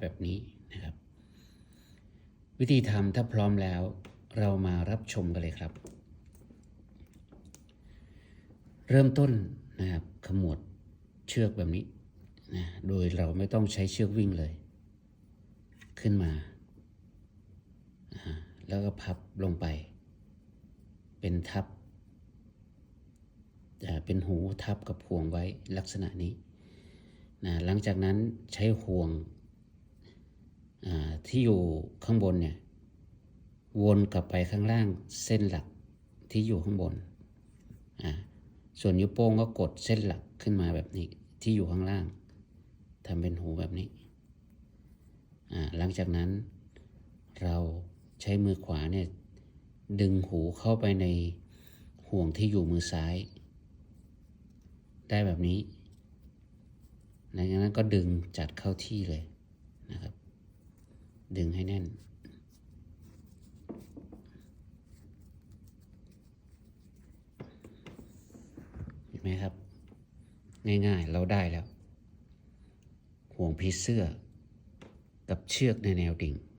แบบนี้นะครับ วิธีทำถ้าพร้อมแล้ว เรามารับชมกันเลยครับ เริ่มต้นนะครับขมวดเชือกแบบนี้นะโดยเราไม่ต้องใช้เชือกวิ่งเลย ขึ้นมา แล้วก็พับลงไป เป็นทับอ่เป็นหูทับกับห่วงไว้ลักษณะนี้นะหลังจากนั้นใช้ห่วง ที่อยู่ข้างบนเนี่ยวนกลับไปข้างล่างเส้นหลักที่อยู่ข้างบน ส่วนนิ้วโป้งก็กดเส้นหลักขึ้นมาแบบนี้ที่อยู่ข้างล่างทำเป็นหูแบบนี้ หลังจากนั้นเราใช้มือขวาเนี่ยดึงหูเข้าไปในห่วงที่อยู่มือซ้าย ได้แบบนี้หลังจากนั้นก็ดึงจัดเข้าที่เลย ดึงให้แน่น เห็นไหมครับ ง่ายๆ เราได้แล้ว ห่วงผีเสื้อ กับเชือกในแนวดิ่ง